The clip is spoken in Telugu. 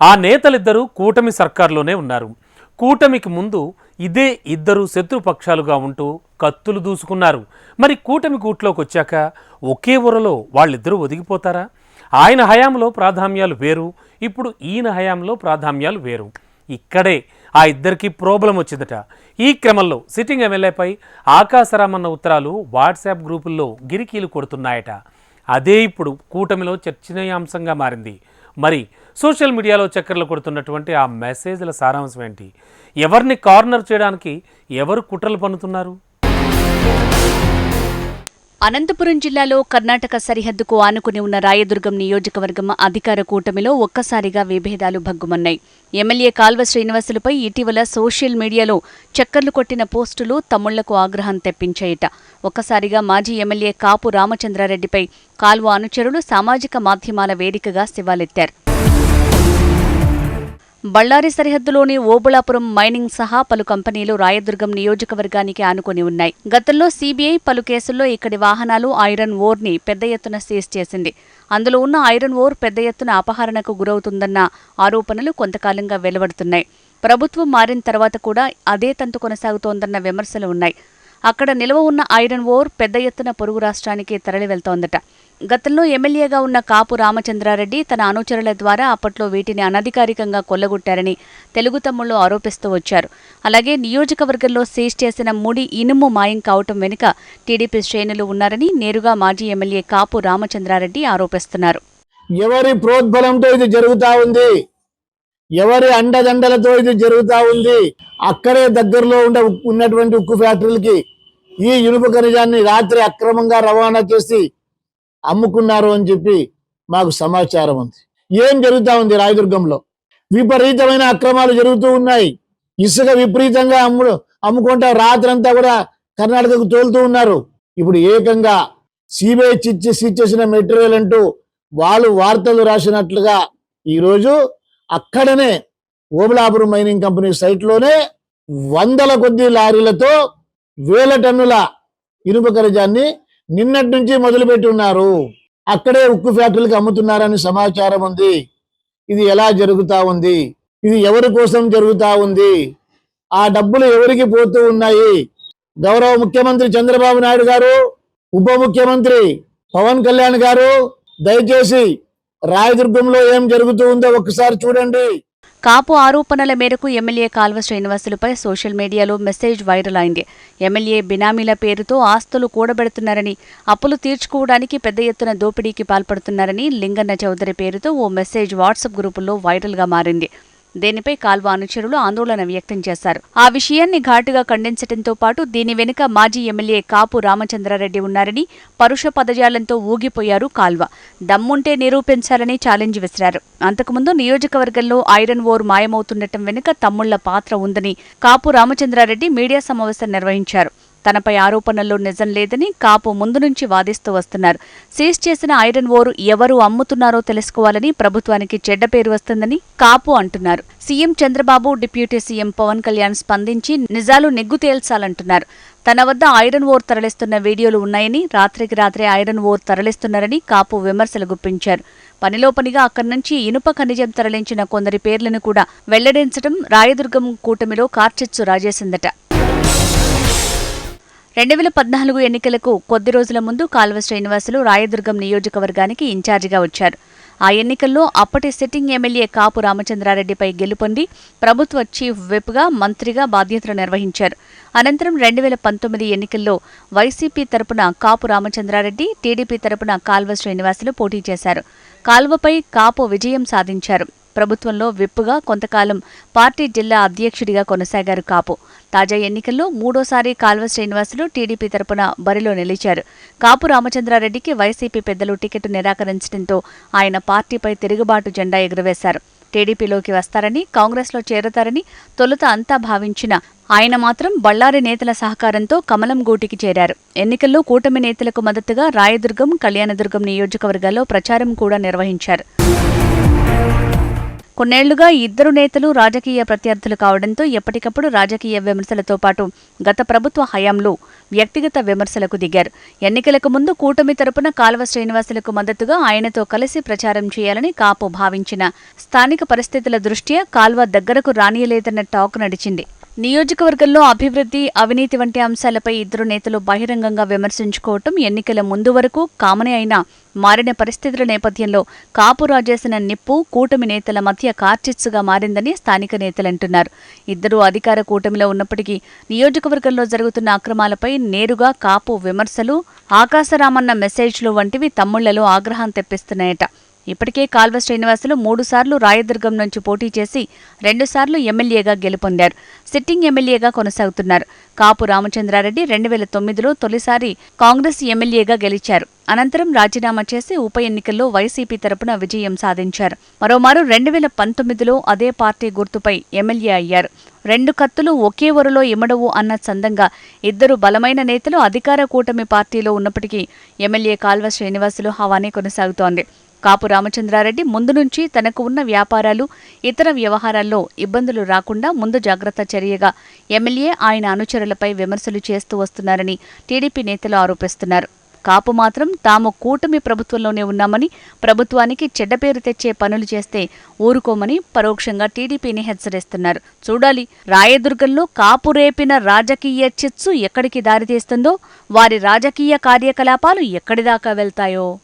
ఆ నేతలిద్దరూ కూటమి సర్కార్లోనే ఉన్నారు. కూటమికి ముందు ఇదే ఇద్దరు శత్రుపక్షాలుగా ఉంటూ కత్తులు దూసుకున్నారు. మరి కూటమి కూట్లోకి వచ్చాక ఒకే ఊరలో వాళ్ళిద్దరూ ఒదిగిపోతారా? ఆయన హయాంలో ప్రాధాన్యాలు వేరు ఇప్పుడు ఈయన హయాంలో ప్రాధాన్యాలు వేరు. ఇక్కడే ఆ ఇద్దరికి ప్రాబ్లం వచ్చిందట. ఈ క్రమంలో సిట్టింగ్ ఎమ్మెల్యేపై ఆకాశరామన్న ఉత్తరాలు వాట్సాప్ గ్రూపుల్లో గిరికీలు కొడుతున్నాయట. అదే ఇప్పుడు కూటమిలో చర్చనీయాంశంగా మారింది. మరి సోషల్ మీడియాలో చక్కర్లు కొడుతున్నటువంటి ఆ మెసేజ్ల సారాంశం ఏంటి? ఎవరిని కార్నర్ చేయడానికి ఎవరు కుట్రలు పన్నుతున్నారు? అనంతపురం జిల్లాలో కర్ణాటక సరిహద్దుకు ఆనుకుని ఉన్న రాయదుర్గం నియోజకవర్గం అధికార కూటమిలో ఒక్కసారిగా విభేదాలు భగ్గుమన్నాయి. ఎమ్మెల్యే కాల్వ శ్రీనివాసులపై ఇటీవల సోషల్ మీడియాలో చక్కర్లు కొట్టిన పోస్టులు తమ్ముళ్ళకు ఆగ్రహం తెప్పించాయట. ఒక్కసారిగా మాజీ ఎమ్మెల్యే కాపు రామచంద్రారెడ్డిపై కాల్వ అనుచరులు సామాజిక మాధ్యమాల వేదికగా శివాలెత్తారు. బళ్ళారి సరిహద్దులోని ఓబుళాపురం మైనింగ్ సహా పలు కంపెనీలు రాయదుర్గం నియోజకవర్గానికి ఆనుకొని ఉన్నాయి. గతంలో సీబీఐ పలు కేసుల్లో ఇక్కడి వాహనాలు ఐరన్ ఓర్ని పెద్ద ఎత్తున సీజ్ చేసింది. అందులో ఉన్న ఐరన్ ఓర్ పెద్ద ఎత్తున అపహరణకు గురవుతుందన్న ఆరోపణలు కొంతకాలంగా వెలువడుతున్నాయి. ప్రభుత్వం మారిన తర్వాత కూడా అదే తంతు కొనసాగుతోందన్న విమర్శలు ఉన్నాయి. అక్కడ నిల్వ ఉన్న ఐరన్ ఓర్ పెద్ద ఎత్తున పొరుగు రాష్ట్రానికి తరలి వెళ్తోందట గతంలో ఎమ్మెల్యేగా ఉన్న కాపు రామచంద్రారెడ్డి తన అనుచరుల ద్వారా అప్పట్లో వీటిని అనధికారికంగా కొల్లగొట్టారని తెలుగు తమ్ముళ్ళు ఆరోపిస్తూ వచ్చారు. అలాగే నియోజకవర్గంలో సీజ్ చేసిన ముడి ఇనుము మాయం కావటం వెనుక టీడీపీ శ్రేణులు ఉన్నారని నేరుగా మాజీ ఎమ్మెల్యే కాపు రామచంద్రారెడ్డి ఆరోపిస్తున్నారు. ఎవరి ప్రోద్బలంతో ఇది జరుగుతా ఉంది? ఎవరి అండదండలతో ఇది జరుగుతూ ఉంది అక్కడే దగ్గరలో ఉండే ఉక్కు- ఉన్నటువంటి ఉక్కు ఫ్యాక్టరీలకి ఈ ఇనుప ఖనిజాన్ని రాత్రి అక్రమంగా రవాణా చేసి అమ్ముకున్నారు అని చెప్పి మాకు సమాచారం ఉంది. ఏం జరుగుతూ ఉంది రాయదుర్గంలో? విపరీతమైన అక్రమాలు జరుగుతూ ఉన్నాయి. ఇసుక విపరీతంగా అమ్ము అమ్ముకుంటా రాత్రంతా కూడా కర్ణాటకకు తోలుతూ ఉన్నారు. ఇప్పుడు ఏకంగా సిబిఐ చిచ్చి సిచ్చేసిన మెటీరియల్ అంటూ వాళ్ళు వార్తలు రాసినట్లుగా ఈరోజు అక్కడనే ఓబులాపురం మైనింగ్ కంపెనీ సైట్లోనే వందల కొద్ది లారీలతో వేల టన్నుల ఇనుప ఖనిజాన్ని నిన్నటి నుంచి మొదలుపెట్టి ఉన్నారు అక్కడే ఉక్కు ఫ్యాక్టరీలకు అమ్ముతున్నారని సమాచారం ఉంది. ఇది ఎలా జరుగుతూ ఉంది? ఇది ఎవరి కోసం జరుగుతూ ఉంది? ఆ డబ్బులు ఎవరికి పోతూ ఉన్నాయి? గౌరవ ముఖ్యమంత్రి చంద్రబాబు నాయుడు గారు ఉప ముఖ్యమంత్రి పవన్ కళ్యాణ్ గారు దయచేసి రాయదుర్గంలో ఏం జరుగుతూ ఉందో ఒకసారి చూడండి. కాపు ఆరోపణల మేరకు ఎమ్మెల్యే కాల్వ శ్రీనివాసులపై సోషల్ మీడియాలో మెసేజ్ వైరల్ అయింది. ఎమ్మెల్యే బినామీల పేరుతో ఆస్తులు కూడబెడుతున్నారని అప్పులు తీర్చుకోవడానికి పెద్ద ఎత్తున దోపిడీకి పాల్పడుతున్నారని లింగన్న చౌదరి పేరుతో ఓ మెసేజ్ వాట్సాప్ గ్రూపుల్లో వైరల్గా మారింది. దీనిపై కాల్వ అనుచరులు ఆందోళన వ్యక్తం చేశారు. ఆ విషయాన్ని ఘాటుగా ఖండించడంతో పాటు దీని వెనుక మాజీ ఎమ్మెల్యే కాపు రామచంద్రారెడ్డి ఉన్నారని పరుష పదజాలంతో ఊగిపోయారు కాల్వ. దమ్ముంటే నిరూపించాలని ఛాలెంజ్ విసిరారు. అంతకుముందు నియోజకవర్గంలో ఐరన్ ఓర్ మాయమవుతుండటం వెనుక తమ్ముళ్ళ పాత్ర ఉందని కాపు రామచంద్రారెడ్డి మీడియా సమావేశం నిర్వహించారు. తనపై ఆరోపణల్లో నిజం లేదని కాపు ముందు నుంచి వాదిస్తూ వస్తున్నారు. సీజ్ చేసిన ఐరన్ ఓరు ఎవరు అమ్ముతున్నారో తెలుసుకోవాలని ప్రభుత్వానికి చెడ్డ పేరు వస్తుందని కాపు అంటున్నారు. CM Chandrababu deputy CM Pawan Kalyan స్పందించి నిజాలు నెగ్గు తేల్చాలంటున్నారు. తన వద్ద ఐరన్ ఓర్ తరలిస్తున్న వీడియోలు ఉన్నాయని రాత్రికి రాత్రే ఐరన్ ఓర్ తరలిస్తున్నారని కాపు విమర్శలు గుప్పించారు. పనిలో పనిగా అక్కడి నుంచి ఇనుప ఖనిజం తరలించిన కొందరి పేర్లను కూడా వెల్లడించడం రాయదుర్గం కూటమిలో కార్చిచ్చు రాజేసిందట. రెండు వేల పద్నాలుగు ఎన్నికలకు కొద్ది రోజుల ముందు కాల్వ శ్రీనివాసులు రాయదుర్గం నియోజకవర్గానికి ఇన్ఛార్జిగా వచ్చారు. ఆ ఎన్నికల్లో అప్పటి సిట్టింగ్ ఎమ్మెల్యే కాపు రామచంద్రారెడ్డిపై గెలుపొంది ప్రభుత్వ చీఫ్ విప్గా మంత్రిగా బాధ్యతలు నిర్వహించారు. అనంతరం రెండు వేల పంతొమ్మిది ఎన్నికల్లో వైసీపీ తరపున కాపు రామచంద్రారెడ్డి టీడీపీ తరపున కాల్వ శ్రీనివాసులు పోటీ చేశారు. కాల్వపై కాపు విజయం సాధించారు. ప్రభుత్వంలో విప్పుగా కొంతకాలం పార్టీ జిల్లా అధ్యక్షుడిగా కొనసాగారు కాపు. తాజా ఎన్నికల్లో మూడోసారి కాల్వ శ్రీనివాసులు టీడీపీ తరపున బరిలో నిలిచారు. కాపు రామచంద్రారెడ్డికి వైసీపీ పెద్దలు టికెట్ నిరాకరించడంతో ఆయన పార్టీపై తిరుగుబాటు జెండా ఎగురవేశారు. టీడీపీలోకి వస్తారని కాంగ్రెస్లో చేరతారని తొలుత అంతా భావించిన ఆయన మాత్రం బళ్ళారి నేతల సహకారంతో కమలం గూటికి చేరారు. ఎన్నికల్లో కూటమి నేతలకు మద్దతుగా రాయదుర్గం కళ్యాణదుర్గం నియోజకవర్గాల్లో ప్రచారం కూడా నిర్వహించారు. కొన్నేళ్ళుగా ఇద్దరు నేతలు రాజకీయ ప్రత్యర్థులు కావడంతో ఎప్పటికప్పుడు రాజకీయ విమర్శలతో పాటు గత ప్రభుత్వ హయాంలో వ్యక్తిగత విమర్శలకు దిగారు. ఎన్నికలకు ముందు కూటమి తరపున కాల్వ శ్రీనివాసులకు మద్దతుగా ఆయనతో కలిసి ప్రచారం చేయాలని కాపు భావించిన స్థానిక పరిస్థితుల దృష్ట్యా కాల్వ దగ్గరకు రానియలేదన్న టాక్ నడిచింది. నియోజకవర్గంలో అభివృద్ధి అవినీతి వంటి అంశాలపై ఇద్దరు నేతలు బహిరంగంగా విమర్శించుకోవటం ఎన్నికల ముందు వరకు కామనే అయినా మారిన పరిస్థితుల నేపథ్యంలో కాపు రాజేసిన నిప్పు కూటమి నేతల మధ్య కార్చిచ్చుగా మారిందని స్థానిక నేతలంటున్నారు ఇద్దరు అధికార కూటమిలో ఉన్నప్పటికీ నియోజకవర్గంలో జరుగుతున్న అక్రమాలపై నేరుగా కాపు విమర్శలు ఆకాశరామన్న మెసేజ్లు వంటివి తమ్ముళ్ళలో ఆగ్రహం తెప్పిస్తున్నాయట. ఇప్పటికే కాల్వ శ్రీనివాసులు మూడుసార్లు రాయదుర్గం నుంచి పోటీ చేసి రెండుసార్లు ఎమ్మెల్యేగా గెలుపొందారు. సిట్టింగ్ ఎమ్మెల్యేగా కొనసాగుతున్నారు. కాపు రామచంద్రారెడ్డి రెండు వేల తొమ్మిదిలో తొలిసారి కాంగ్రెస్ ఎమ్మెల్యేగా గెలిచారు. అనంతరం రాజీనామా చేసి ఉప ఎన్నికల్లో వైసీపీ తరపున విజయం సాధించారు. మరోమారు రెండు వేల పంతొమ్మిదిలో అదే పార్టీ గుర్తుపై ఎమ్మెల్యే అయ్యారు. రెండు కత్తులు ఒకే ఒరలో ఇమ్మడవు అన్న చందంగా ఇద్దరు బలమైన నేతలు అధికార కూటమి పార్టీలో ఉన్నప్పటికీ ఎమ్మెల్యే కాల్వ శ్రీనివాసులు హవానే కొనసాగుతోంది. కాపు రామచంద్రారెడ్డి ముందు నుంచి తనకు ఉన్న వ్యాపారాలు ఇతర వ్యవహారాల్లో ఇబ్బందులు రాకుండా ముందు జాగ్రత్త చర్యగా ఎమ్మెల్యే ఆయన అనుచరులపై విమర్శలు చేస్తూ వస్తున్నారని టీడీపీ నేతలు ఆరోపిస్తున్నారు. కాపు మాత్రం తాము కూటమి ప్రభుత్వంలోనే ఉన్నామని ప్రభుత్వానికి చెడ్డ పేరు తెచ్చే పనులు చేస్తే ఊరుకోమని పరోక్షంగా టీడీపీని హెచ్చరిస్తున్నారు. చూడాలి రాయదుర్గంలో కాపు రేపిన రాజకీయ చిచ్చు ఎక్కడికి దారితీస్తుందో వారి రాజకీయ కార్యకలాపాలు ఎక్కడిదాకా వెళ్తాయో?